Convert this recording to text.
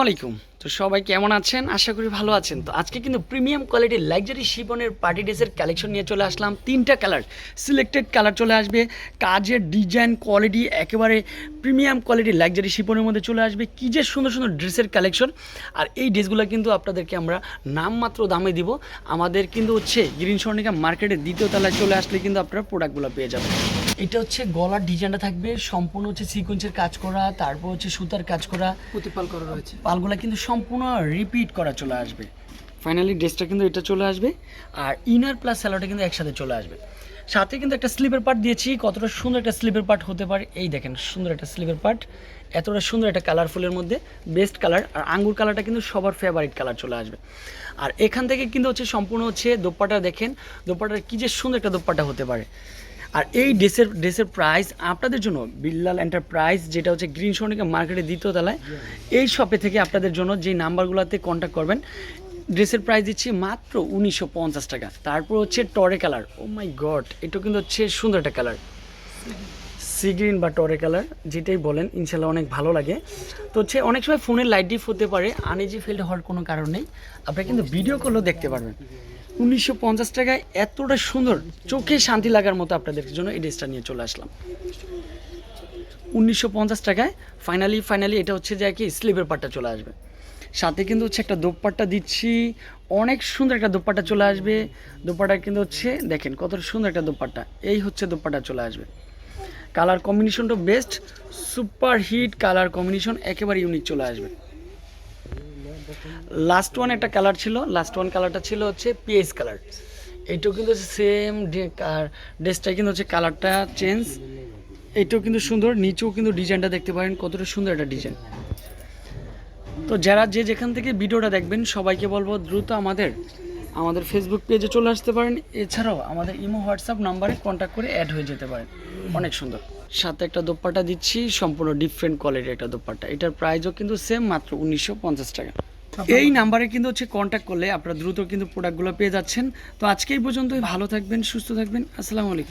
আলাইকুম তো সবাই কেমন আছেন? আশা করি ভালো আছেন। তো আজকে কিন্তু প্রিমিয়াম কোয়ালিটির লাক্সারি শিপনের পার্টি ড্রেসের কালেকশন নিয়ে চলে আসলাম। তিনটা কালার সিলেক্টেড কালার চলে আসবে। কাজের ডিজাইন কোয়ালিটি একেবারে প্রিমিয়াম কোয়ালিটির লাক্সারি শিপনের মধ্যে চলে আসবে। কী যে সুন্দর সুন্দর ড্রেসের কালেকশন আর এই ড্রেসগুলো কিন্তু আপনাদেরকে আমরা নামমাত্র দামে দিব। আমাদের কিন্তু হচ্ছে গ্রিন স্বর্ণিকা মার্কেটের দ্বিতীয় তলায় চলে আসলে কিন্তু আপনারা প্রোডাক্টগুলো পেয়ে যাবেন। এটা হচ্ছে গলার ডিজাইনটা থাকবে সম্পূর্ণ হচ্ছে সিকোয়েন্সের কাজ করা তারপর হচ্ছে সুতার কাজ করা। প্রতিপাল করা রয়েছে। পালগুলা কিন্তু সম্পূর্ণ রিপিট করা চলে আসবে। ফাইনালি ড্রেসটা কিন্তু এটা চলে আসবে আর ইনার প্লাস স্যালোটা কিন্তু একসাথে চলে আসবে। সাথে কিন্তু একটা স্লিপের পার্ট দিয়েছি কতটা সুন্দর একটা স্লিপের পার্ট হতে পারে। এই দেখেন সুন্দর একটা স্লিপের পার্ট এতটা সুন্দর একটা কালারফুলের মধ্যে বেস্ট কালার আর আঙ্গুর কালারটা কিন্তু সবার ফেভারিট কালার চলে আসবে। আর এখান থেকে কিন্তু হচ্ছে সম্পূর্ণ হচ্ছে দোপ্পাটা দেখেন দোপ্পাটার কী যে সুন্দর একটা দোপ্পাটা হতে পারে। আর এই ড্রেসের ড্রেসের প্রাইস আপনাদের জন্য বিল্লাল এন্টারপ্রাইজ যেটা হচ্ছে গ্রিন সনিকা মার্কেটের দ্বিতীয় তলায়, এই শপে থেকে আপনাদের জন্য যে নাম্বারগুলোতে কন্ট্যাক্ট করবেন ড্রেসের প্রাইস দিচ্ছি মাত্র উনিশশো পঞ্চাশ টাকা। তারপর হচ্ছে টরে কালার ও মাই গড এটা কিন্তু হচ্ছে সুন্দর একটা কালার সি গ্রিন বা টরে কালার যেটাই বলেন, ইনশাল্লাহ অনেক ভালো লাগে। তো হচ্ছে অনেক সময় ফোনের লাইট ডিপ হতে পারে আনইজি ফিল্ড হওয়ার কোনো কারণ নেই। আপনি কিন্তু ভিডিও করলেও দেখতে পারবেন। উনিশশো পঞ্চাশ টাকায় এতটা সুন্দর চোখে শান্তি লাগার মতো আপনাদের জন্য এই ড্রেসটা নিয়ে চলে আসলাম। উনিশশো পঞ্চাশ টাকায় ফাইনালি ফাইনালি এটা হচ্ছে যে কি স্লিভের পাটটা চলে আসবে। সাথে কিন্তু হচ্ছে একটা দোপাট্টা দিচ্ছি, অনেক সুন্দর একটা দোপাট্টা চলে আসবে। দোপাট্টা কিন্তু হচ্ছে, দেখেন কত সুন্দর একটা দোপাট্টা, এই হচ্ছে দোপাট্টা চলে আসবে। কালার কম্বিনেশনটা best super hit colour combination একেবারে ইউনিক চলে আসবে। লাস্ট ওয়ান একটা কালার ছিল লাস্ট ওয়ান কালারটা ছিল হচ্ছে পিএস কালার এইটাও কিন্তু সেম ড্রেসটাই কিন্তু হচ্ছে কালারটা চেঞ্জ এইটাও কিন্তু সুন্দর, নিচেও কিন্তু ডিজাইনটা দেখতে পারেন, কতটা সুন্দর একটা ডিজাইন তো যারা যে যেখান থেকে ভিডিওটা দেখবেন, সবাইকে বলব দ্রুত আমাদের আমাদের ফেসবুক পেজে চলে আসতে পারেন। এছাড়াও আমাদের ইমো হোয়াটসঅ্যাপ নাম্বারে কন্ট্যাক্ট করে অ্যাড হয়ে যেতে পারেন। অনেক সুন্দর। সাথে একটা দোপ্পাটা দিচ্ছি, সম্পূর্ণ ডিফারেন্ট কোয়ালিটির একটা দোপ্পাটা এটার প্রাইসও কিন্তু সেম মাত্র উনিশশো পঞ্চাশ টাকা। এই নাম্বারে কিন্তু হচ্ছে কন্ট্যাক্ট করলে আপনারা দ্রুত কিন্তু প্রোডাক্টগুলো পেয়ে যাচ্ছেন। তো আজকেই পর্যন্ত ভালো থাকবেন, সুস্থ থাকবেন, আসসালামু আলাইকুম।